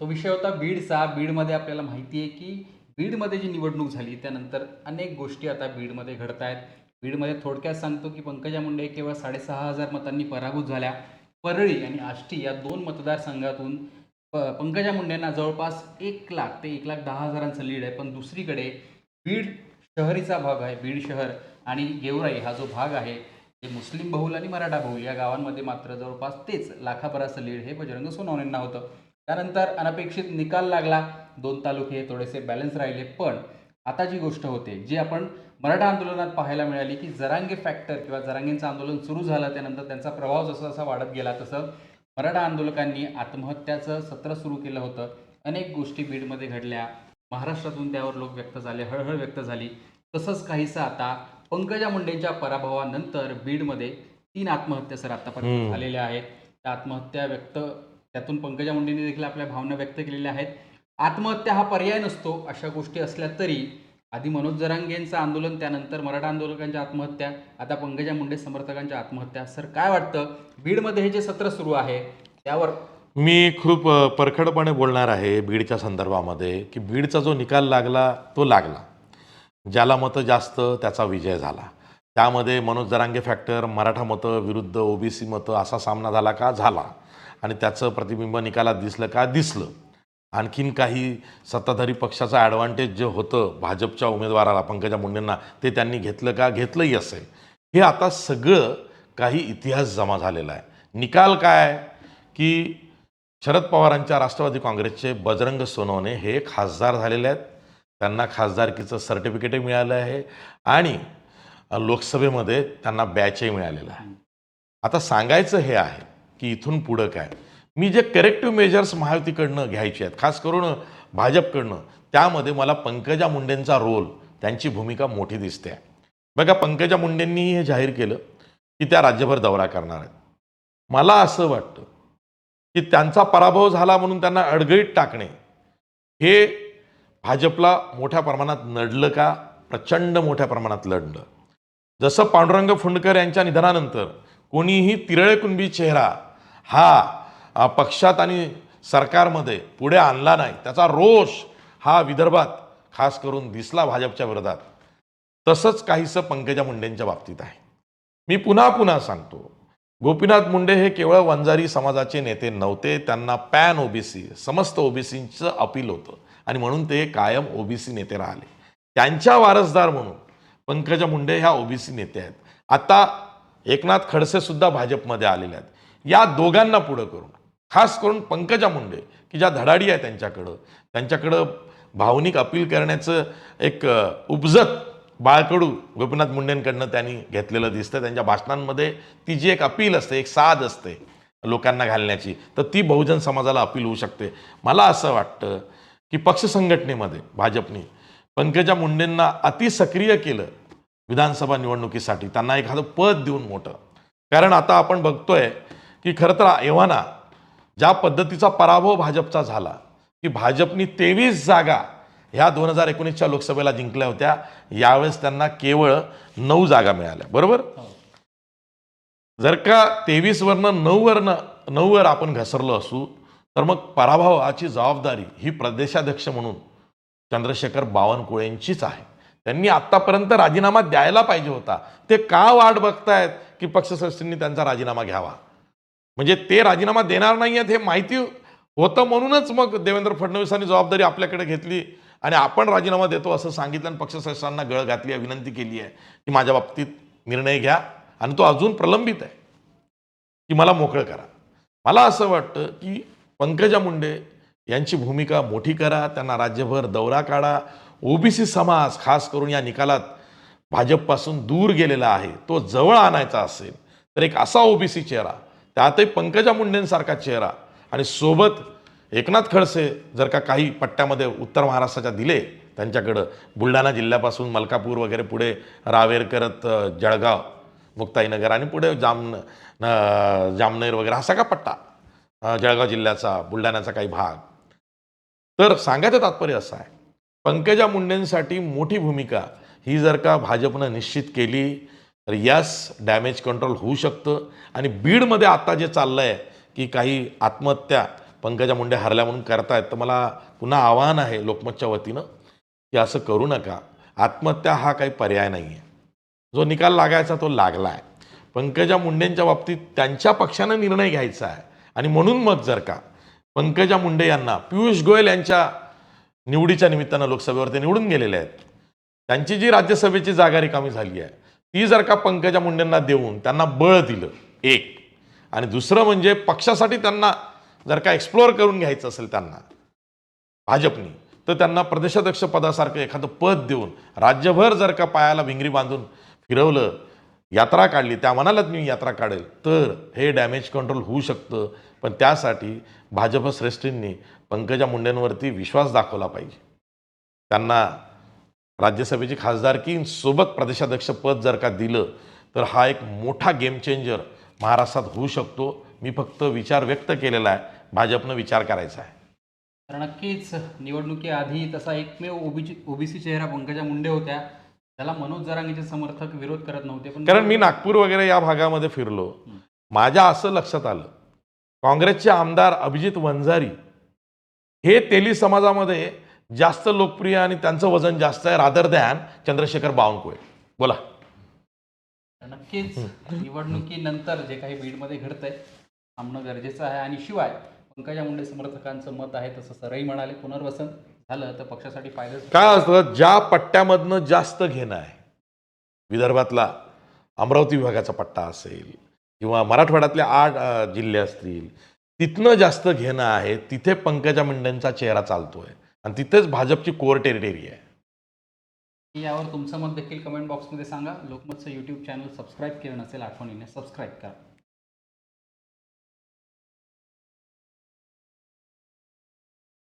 तो विषय होता बीडचा. बीडमध्ये आपल्याला माहिती आहे की बीडमध्ये जी निवडणूक झाली त्यानंतर अनेक गोष्टी आता बीडमध्ये घडत आहेत. बीडमध्ये थोडक्यात सांगतो की पंकजा मुंडे केवळ साडेसहा हजार मतांनी पराभूत झाल्या. परळी आणि आष्टी या दोन मतदारसंघातून प पंकजा मुंडेंना जवळपास एक लाख ते एक लाख दहा हजारांचं लीड आहे. पण दुसरीकडे बीड शहरीचा भाग आहे. बीड शहर आणि गेवराई हा जो भाग आहे हे मुस्लिम बहुल आणि मराठा बहुल या गावांमध्ये मात्र जवळपास तेच लाखाभराचं लीड हे बजरंग सोनवणेंना होतं. त्यानंतर अनपेक्षित निकाल लागला. दोन तालुके थोडेसे बॅलन्स राहिले. पण आता जी गोष्ट होते जी आपण मराठा आंदोलनात पाहायला मिळाली की जरांगे फॅक्टर किंवा जरांगेंचं आंदोलन सुरू झालं त्यानंतर त्यांचा प्रभाव जसा जसा वाढत गेला तसं मराठा आंदोलकांनी आत्महत्याचं सत्र सुरू केलं होतं. अनेक गोष्टी बीडमध्ये घडल्या. महाराष्ट्रातून त्यावर लोक व्यक्त झाले हळहळ व्यक्त झाली. तसंच काहीसं आता पंकजा मुंडेंच्या पराभवानंतर बीडमध्ये तीन आत्महत्या सर आतापर्यंत. झालेल्या आहेत. त्या आत्महत्या व्यक्त त्यातून पंकजा मुंडेंनी देखील आपल्या भावना व्यक्त केलेल्या आहेत. आत्महत्या हा पर्याय नसतो अशा गोष्टी असल्या तरी आधी मनोज जरांगेंचं आंदोलन त्यानंतर मराठा आंदोलकांच्या आत्महत्या आता पंकजा मुंडे समर्थकांच्या आत्महत्या. सर काय वाटतं? बीडमध्ये हे जे सत्र सुरू आहे त्यावर मी खूप परखडपणे बोलणार आहे बीडच्या संदर्भामध्ये की बीडचा जो निकाल लागला तो लागला. ज्याला मतं जास्त त्याचा विजय झाला. त्यामध्ये मनोज जरांगे फॅक्टर मराठा मतं विरुद्ध ओबीसी मतं असा सामना झाला का? झाला. आणि त्याचं प्रतिबिंब निकालात दिसलं का? दिसलं. आणखीन काही सत्ताधारी पक्षाचं ॲडव्हान्टेज जे होतं भाजपच्या उमेदवाराला पंकजा मुंडेंना ते त्यांनी घेतलं का? घेतलंही असेल. हे आता सगळं काही इतिहास जमा झालेला आहे. निकाल काय? की शरद पवारांच्या राष्ट्रवादी काँग्रेसचे बजरंग सोनवणे हे खासदार झालेले आहेत. त्यांना खासदारकीचं सर्टिफिकेटही मिळालं आहे. आणि लोकसभेमध्ये त्यांना बॅचही मिळालेलं आहे. आता सांगायचं हे आहे की इथून पुढं काय? मी जे करेक्टिव्ह मेजर्स महायुतीकडनं घ्यायचे आहेत खास करून भाजपकडनं त्यामध्ये मला पंकजा मुंडेंचा रोल त्यांची भूमिका मोठी दिसते. आहे बघा पंकजा मुंडेंनी हे जाहीर केलं की त्या राज्यभर दौरा करणार आहेत. मला असं वाटतं की त्यांचा पराभव झाला म्हणून त्यांना अडगळीत टाकणे हे भाजपला मोठ्या प्रमाणात नडलं का? प्रचंड मोठ्या प्रमाणात लढलं. जसं पांडुरंग फुंडकर यांच्या निधनानंतर कोणीही तिरळेकुंभी चेहरा हा पक्षात आणि सरकारमध्ये पुढे आणला नाही. त्याचा रोष हा विदर्भात खास करून दिसला भाजपच्या विरोधात. तसंच काहीसं पंकजा मुंडेंच्या बाबतीत आहे. मी पुन्हा पुन्हा सांगतो. गोपीनाथ मुंडे हे केवळ वंजारी समाजाचे नेते नव्हते त्यांना पॅन ओबीसी समस्त ओबीसीचं अपील होतं आणि म्हणून ते कायम ओबीसी नेते राहिले. त्यांच्या वारसदार म्हणून पंकजा मुंडे ह्या ओबीसी नेते आहेत. आता एकनाथ खडसे सुद्धा भाजपमध्ये आलेले आहेत. या दोघांना पुढं करून खास करून पंकजा मुंडे की ज्या धडाडी आहे त्यांच्याकडं. त्यांच्याकडं भावनिक अपील करण्याचं एक उपजत बाळकडू गोपीनाथ मुंडेंकडनं त्यांनी घेतलेलं दिसतं त्यांच्या भाषणांमध्ये ती जी एक अपील असते एक साध असते लोकांना घालण्याची तर ती बहुजन समाजाला अपील होऊ शकते. मला असं वाटतं की पक्ष संघटनेमध्ये भाजपने पंकजा मुंडेंना अतिसक्रिय केलं विधानसभा निवडणुकीसाठी त्यांना एखादं पद देऊन मोठं. कारण आता आपण बघतोय की खरं तर एव्हाना ज्या पद्धतीचा पराभव भाजपचा झाला की भाजपनी तेवीस जागा ह्या दोन हजार एकोणीसच्या लोकसभेला जिंकल्या होत्या यावेळेस त्यांना केवळ नऊ जागा मिळाल्या. बरोबर? जर का तेवीसवरनं नऊवरनं नऊवर आपण घसरलो असू तर मग पराभवाची जबाबदारी ही प्रदेशाध्यक्ष म्हणून चंद्रशेखर बावनकुळेंचीच आहे. त्यांनी आत्तापर्यंत राजीनामा द्यायला पाहिजे होता. ते का वाट बघतायत की पक्षश्रेष्ठींनी त्यांचा राजीनामा घ्यावा? म्हणजे ते राजीनामा देणार नाही आहेत हे माहिती होतं म्हणूनच मग देवेंद्र फडणवीसांनी जबाबदारी आपल्याकडे घेतली आणि आपण राजीनामा देतो असं सांगितलं आणि पक्षश्रेष्ठांना गळ घातली आहे विनंती केली आहे. की माझ्या बाबतीत निर्णय घ्या आणि तो अजून प्रलंबित आहे. की मला मोकळं करा. मला असं वाटतं की पंकजा मुंडे यांची भूमिका मोठी करा त्यांना राज्यभर दौरा काढा. ओबीसी समाज खास करून या निकालात भाजपपासून दूर गेलेला आहे तो जवळ आणायचा असेल तर एक असा ओबीसी चेहरा त्यातही पंकजा मुंडेंसारखा चेहरा. आणि सोबत एकनाथ खडसे जर का काही पट्ट्यामध्ये उत्तर महाराष्ट्राच्या दिले त्यांच्याकडं. बुलढाणा जिल्ह्यापासून मलकापूर वगैरे पुढे रावेर करत जळगाव मुक्ताईनगर आणि पुढे जामन जामनेर वगैरे हा सगळा पट्टा जळगाव जिल्ह्याचा बुलढाण्याचा काही भाग. तर सांगायचं तात्पर्य असं आहे. पंकजा मुंडेंसाठी मोठी भूमिका ही जर का भाजपनं निश्चित केली तर यस डॅमेज कंट्रोल होऊ शकतं. आणि बीडमध्ये आता जे चाललं आहे की काही आत्महत्या पंकजा मुंडे हरल्या म्हणून करतायत तर मला पुन्हा आव्हान आहे लोकमतच्या वतीनं की असं करू नका. आत्महत्या हा काही पर्याय नाही आहे जो निकाल लागायचा तो लागला आहे पंकजा मुंडेंच्या बाबतीत त्यांच्या पक्षानं निर्णय घ्यायचा आहे. आणि म्हणून मग जर का पंकजा मुंडे यांना पियुष गोयल यांच्या निवडीच्या निमित्तानं लोकसभेवर ते निवडून गेलेले आहेत. त्यांची जी राज्यसभेची जागा रिकामी झाली आहे ती जर का पंकजा मुंडेंना देऊन त्यांना बळ दिलं एक. आणि दुसरं म्हणजे पक्षासाठी त्यांना जर का एक्सप्लोअर करून घ्यायचं असेल त्यांना भाजपनी तर त्यांना प्रदेशाध्यक्ष पदासारखं एखादं पद देऊन राज्यभर जर का पायाला भिंगरी बांधून फिरवलं यात्रा काढली त्या म्हणालात मी यात्रा काढेल तर हे डॅमेज कंट्रोल होऊ शकतं. पण त्यासाठी भाजप श्रेष्ठींनी पंकजा मुंडेंवरती विश्वास दाखवला पाहिजे. त्यांना राज्यसभेची प्रदेशाध्यक्ष पद जर का दिलं तर हा एक मोठा गेम चेंजर महाराष्ट्रात होऊ शकतो. मी फक्त विचार व्यक्त केलेला आहे. भाजपनं विचार करायचा आहे. तर नक्कीच निवडणुकीआधी तसा एकमेव ओबीसी ओबीसी चेहरा पंकजा मुंडे होत्या. त्याला मनोज जरांगेचे समर्थक विरोध करत नव्हते पण कारण मी नागपूर वगैरे या भागामध्ये फिरलो. माझ्या असं लक्षात आलं काँग्रेसचे आमदार अभिजित वंजारी हे तेली समाजामध्ये जास्त लोकप्रिय आणि त्यांचं वजन जास्त आहे रादर दॅन चंद्रशेखर बावनकुळे. बोला. नक्कीच. निवडणुकीनंतर जे काही बीडमध्ये घडतंय थांबणं गरजेचं आहे. आणि शिवाय पंकजा मुंडे समर्थकांचं मत आहे तसं सरई म्हणाले पुनर्वसन झालं तर पक्षासाठी फायदाच काय असतं ज्या पट्ट्यामधनं जास्त घेणं आहे विदर्भातला अमरावती विभागाचा पट्टा असेल किंवा मराठवाड्यातले आठ जिल्हे असतील तिथनं जास्त घेणं आहे तिथे पंकजा मुंडेंचा चेहरा चालतोय. आणि तिथेच भाजपची कोर टेरिटरी आहे. यावर तुमचं मत देखील कमेंट बॉक्समध्ये सांगा. लोकमतचं यूट्यूब चॅनल सबस्क्राईब केलं नसेल आठवणीने सबस्क्राईब करा.